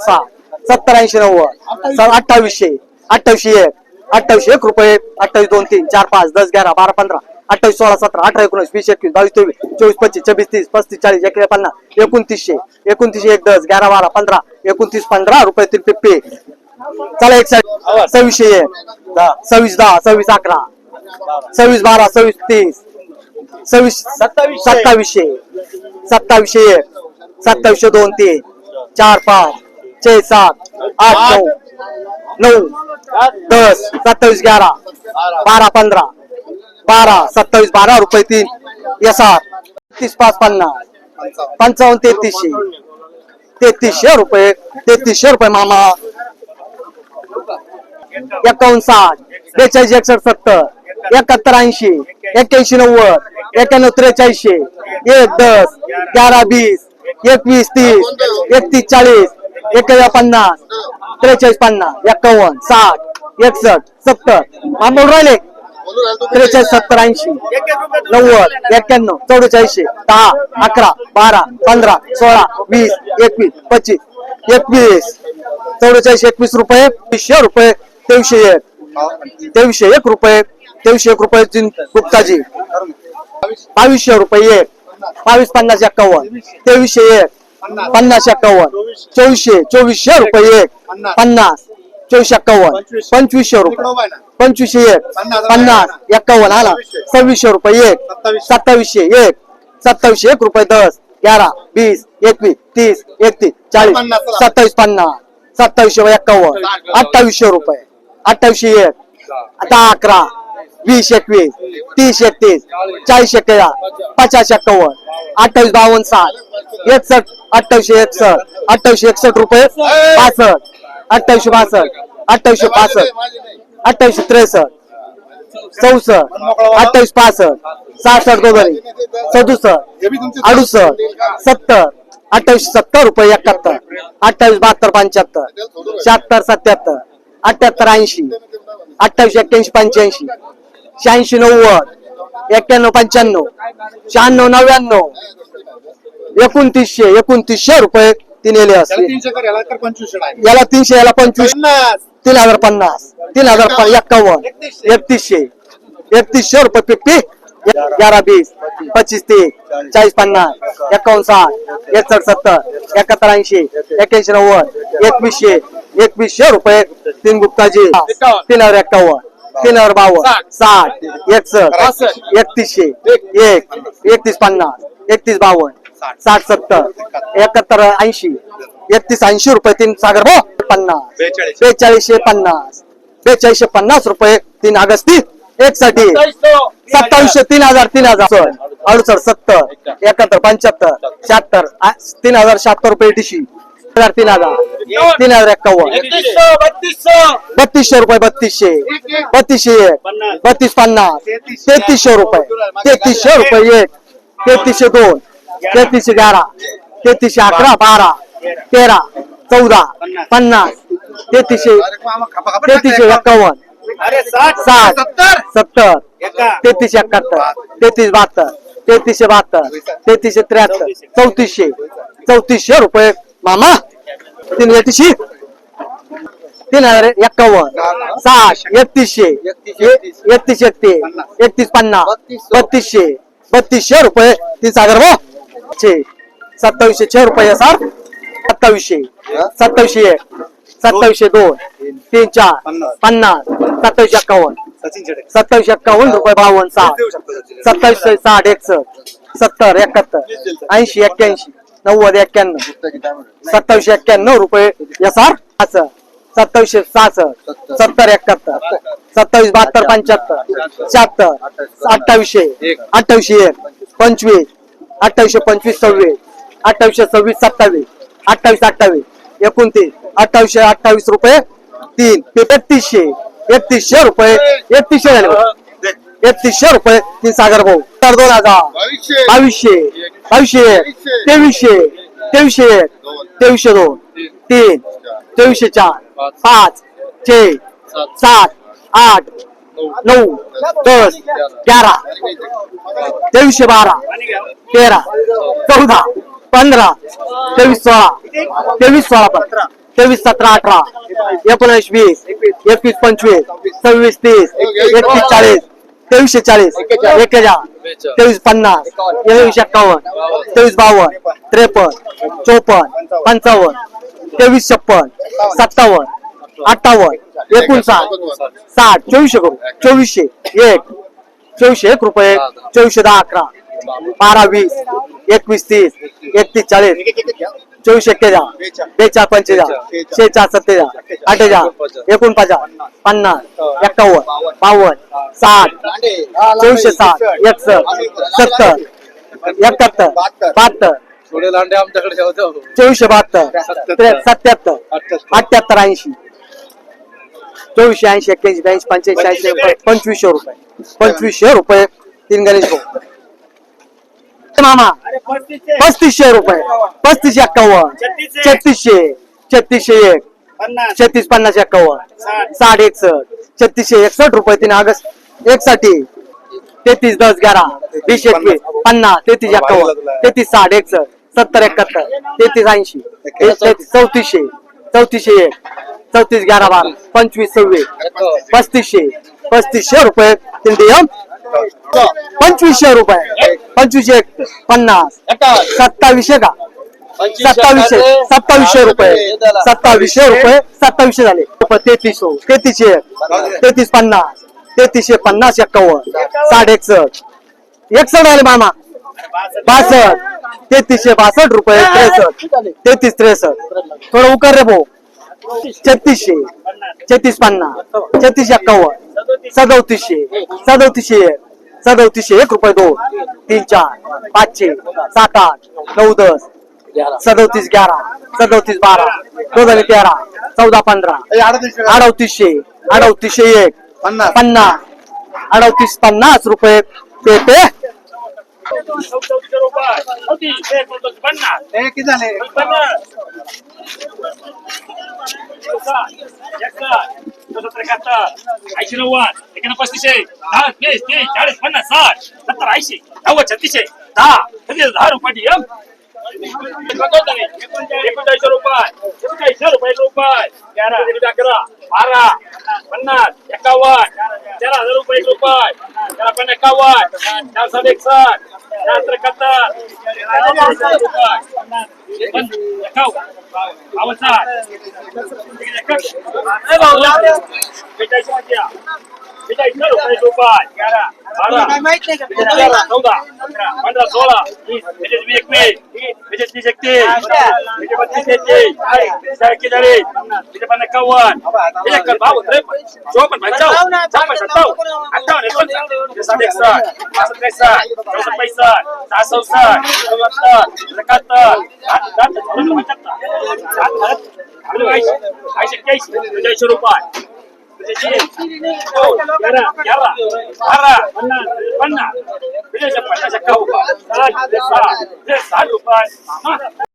साठ सत्तर ऐंशी नव्वद अठ्ठावीसशे. अठ्ठावीसशे एक. अठ्ठावीसशे एक रुपये. अठ्ठावीस दोन तीन चार पाच दस ग्यारा बारा पंधरा. अठ्ठावीस सोळा सतरा अठरा एकोणीस वीस एकवीस बावीस तेवीस चोवीस पच्चीस छब्बीस तीस पस्तीस चाळीस एक पन्नास एकोणतीसशे. एकोणतीसशे एक दस ग्यारा बारा पंधरा एकोणतीस पंधरा रुपये तीन पिप्पे. चला एक सव्वीसशे एक. सव्वीस दहा सव्वीस अकरा. सव्वीस बारा सव्वीस तीस. सव्वीस. सत्तावीसशे. सत्तावीसशे एक. सत्तावीसशे दोन तीन. चार पाच. छे सात आठ नऊ नऊ दस सत्तावीस ग्यारा बारा पंधरा बारा सत्तावीस बारा रुपये तीन यसार तीस पाच पन्नास पंचावन्न तेहतीसशे तेहतीसशे रुपये तेहतीसशे रुपये मामा एकावन्न साठ बेचाळीस एकसष्ट सत्तर एकाहत्तर ऐंशी एक्क्याऐंशी नव्वद एक्क्याण्णव त्रेचाळीसशे एक दस ग्यारा वीस एकवीस तीस एकतीस चाळीस एकव्या पन्नास त्रेचाळीस पन्नास एक्कावन्न साठ एकसष्ट सत्तर. मामा राहिले. त्रेचाळीस सत्तर ऐंशी नव्वद एक्क्याण्णव चौवेचाळीसशे दहा अकरा बारा पंधरा सोळा वीस एकवीस पच्चीस एकवीस. चौवेचाळीस एकवीस रुपये वीसशे रुपये तेवीसशे एक. तेवीसशे एक रुपये तेवीसशे एक रुपये तीन गुप्ताजी. बावीसशे रुपये एक. बावीस पन्नास एक्कावन्न. तेवीसशे एक. पन्नास. एक्कावन्न. चोवीसशे. चोवीसशे रुपये एक. पन्नास. चोवीसशे एक्कावन्न. पंचवीसशे. रुपये. पंचवीसशे एक. पन्नास. एक्कावन्न. आला सव्वीसशे रुपये एक. सत्तावीसशे. एक. सत्तावीसशे एक रुपये दस. ग्यारा वीस एकवीस तीस एकतीस चाळीस सत्तावीस पन्नास. सत्तावीसशे एक्कावन्न. अठ्ठावीसशे रुपये. अठ्ठावीसशे एक. दहा अकरा वीस एकवीस तीस एकतीस चाळीस एक्केया पचास एक्कावन्न अठ्ठावीस बावन्न साठ. एकसष्ट अठ्ठावीसशे एकसष्ट अठ्ठावीसशे एकसष्ट रुपये पासष्ट अठ्ठावीसशे बासष्ट अठ्ठावीसशे पासष्ट अठ्ठावीसशे त्रेसष्ट चौसष्ट अठ्ठावीस पासष्ट सहासष्ट दोघरी सदुसष्ट अडुसष्ट सत्तर अठ्ठावीसशे सत्तर रुपये एकाहत्तर अठ्ठावीस बहात्तर पंच्याहत्तर शहात्तर सत्याहत्तर अठ्याहत्तर ऐंशी अठ्ठावीस एक्क्याऐंशी पंच्याऐंशी शहाऐंशी नव्वद एक्क्याण्णव पंच्याण्णव शहाण्णव नव्याण्णव एकोणतीसशे एकोणतीसशे रुपये तीन एले असते याला तीनशे याला पंचवीस. तीन हजार पन्नास. तीन हजार एक्कावन्न. एकतीसशे. एकतीसशे. रुपये पिप्पी ग्यारा वीस पच्चीस तीस चाळीस पन्नास एकावन्न साठ एकसष्ट सत्तर एकाहत्तर ऐंशी एक्याऐंशी नव्वद एकवीसशे. एकवीसशे रुपये तीन गुप्ताजी. तीन हजार एक्कावन्न. तीन हजार बावन्न. साठ. एकसष्ट एकतीसशे. एक एकतीस पन्नास एकतीस बावन्न. साठ सत्तर एकाहत्तर ऐंशी एकतीस ऐंशी रुपये तीन सागर भाऊ पन्नास बेचाळीस. बेचाळीसशे पन्नास बेचाळीसशे पन्नास रुपये तीन आगस्ती एक साठी सत्तावीसशे तीन हजार तीन हजार अडुसष्ट सत्तर एकाहत्तर. पंच्याहत्तर शहात्तर तीन हजार शहात्तर रुपये टीशी हजार तीन हजार तीन हजार एक्कावन्न बत्तीसशे. रुपये बत्तीसशे बत्तीसशे एक बत्तीस पन्नास तेहतीसशे रुपये तेहतीसशे रुपये एक तेहतीसशे दोन तेहतीसशे ग्यारा तेहतीसशे अकरा बारा तेरा चौदा पन्नास तेहतीसशे तेहतीसशे एक्कावन्न साठ सत्तर तेहतीसशे एकाहत्तर तेहतीस बहात्तर तेहतीसशे बहात्तर तेहतीसशे त्र्याहत्तर चौतीसशे चौतीसशे रुपये. मामा तीन एकतीसशे तीन हजार एक्कावन्न साठ एकतीसशे एकतीस एकतीस एकतीस पन्नास बत्तीसशे बत्तीसशे रुपये. तीन सागर भाऊ. छे सत्तावीसशे छे रुपये सर. सत्तावीसशे. सत्तावीसशे एक. सत्तावीसशे दोन. तीन. चार. पन्नास. सत्तावीसशे एक्कावन्न. सत्तावीसशे एक्कावन्न रुपये बावन्न साठ. सत्तावीसशे साठ एकसष्ट. सत्तर एकाहत्तर. ऐंशी एक्क्याऐंशी. नव्वद एक्क्याण्णव. सत्तावीसशे एक्क्याण्णव रुपये. यसार पासष्ट सत्तावीसशे सहासष्ट. सत्तर. एकाहत्तर. सत्तावीस बहात्तर पंच्याहत्तर. शहात्तर अठ्ठावीसशे. अठ्ठावीसशे एक. पंचवीस. अठ्ठावीसशे पंचवीस सव्वीस अठ्ठावीसशे सव्वीस सत्तावीस अठ्ठावीस अठ्ठावीस एकोणतीस अठ्ठावीसशे अठ्ठावीस रुपये तीन एकतीसशे एकतीसशे रुपये एकतीसशे झाले. एकतीसशे रुपये तीन सागर भाऊ तर दोन हजार बावीसशे बावीसशे एक तेवीसशे तेवीसशे एक तेवीसशे दोन तीन तेवीसशे चार पाच छे सात आठ नऊ दस ग्यारा तेवीसशे बारा तेरा चौदा पंधरा तेवीस सोळा तेवीस सोळा पंधरा तेवीस सतरा अठरा एकोणीस वीस एकवीस पंचवीस सव्वीस तीस एकतीस चाळीस तेवीसशे चाळीस एक हजार तेवीस पन्नास तेवीस एक्कावन्न तेवीस बावन्न त्रेपन्न चोपन्न पंचावन्न तेवीस छप्पन सत्तावन्न अठ्ठावन्न एकोणसाठ साठ चोवीसशे करू चोवीसशे एक चोवीसशे एक रुपये चोवीसशे दहा अकरा बारा वीस एकवीस तीस एकतीस चाळीस चोवीसशे एक्केचाळ बेचाळ पंचेचाळ शेचाळ सत्तेचाळ अठ्ठेचाळ एकोणपचास पन्नास एक्कावन्न बावन्न साठ चोवीसशे साठ एकसष्ट सत्तर एकाहत्तर बहात्तर चोवीसशे बहात्तर त्रे- सत्याहत्तर अठ्याहत्तर ऐंशी. चोवीसशे ऐंशी एक्क्याऐंशी ब्याऐंशी पंच्याऐंशी ऐंशी रुपये. पंचवीसशे रुपये. पंचवीसशे रुपये तीन गणेश भाऊ. मामा. पस्तीसशे. रुपये. पस्तीसशे एक्कावन्न. छत्तीसशे. छत्तीसशे. एक. छत्तीस पन्नास एक्कावन्न. साठ. एकसष्ट. छत्तीसशे एकसष्ट रुपये तीन ऑगस्ट. एकसाठी तेहतीस दस ग्यारा. वीस एकवीस. पन्नास. तेहतीस एक्कावन्न. तेहतीस साठ एकसष्ट. सत्तर एकाहत्तर. तेहतीस ऐंशी. चौतीसशे. चौतीसशे एक. चौतीस ग्यारा बारा पंचवीस सव्वीस पस्तीसशे पस्तीसशे रुपये इंडियन पंचवीसशे रुपये पंचवीसशे एक पन्नास सत्तावीसशे का? सत्तावीसशे सत्तावीसशे रुपये सत्तावीसशे रुपये सत्तावीसशे झाले. तेहतीस तेहतीसशे तेहतीस पन्नास तेहतीसशे पन्नास एक्कावन्न साठ एकसष्ट एकसष्ट आले मामा. बासष्ट तेहतीसशे बासष्ट रुपये त्रेसष्ट तेहतीस त्रेसष्ट. थोडं उकार रे भाऊ. छत्तीसशे छत्तीस पन्नास छत्तीस एक्कावन्न सदोतीसशे सदोतीसशे एक सदोतीसशे एक रुपये दोन तीन चार पाचशे सात आठ नऊ दस सदोतीस ग्यारा सदोतीस बारा दोन आणि तेरा चौदा पंधरा अडौतीसशे अडौतीसशे एक पन्नास अडौतीस पन्नास रुपये पेटे किती झाले ऐंशी नव्वद एकानं पस्तीसशे दहा वीस तीस चाळीस पन्नास साठ सत्तर ऐंशी नव्वद छत्तीसशे दहा छत्तीस दहा रुपये DM. एकोणचाळीसशे रुपये एकोणचाळीस रुपये रुपये तेरा अकरा बारा पन्नास एकावन्न तेरा हजार रुपये रुपये तेरा पण एकावन्न चार सात एकसष्ट चार त्रेहत्तर रुपये एकावन्न एक भाऊ त्रेपन्न चोपन्न पंचावन्न छप्पन्न सत्तावन्न अठ्ठावन्न एकोणसाठ साठ एकसष्ट पासष्ट त्रेसष्ट चौसष्ट पैसष्ट सहा चौसष्ट चौहत्तर एकाहत्तर साठ साठ पंच्याहत्तर साठ ऐंशी ऐंशी एक्क्याऐंशी बेचाळीसशे रुपये ग्यारह ग्यारह बारह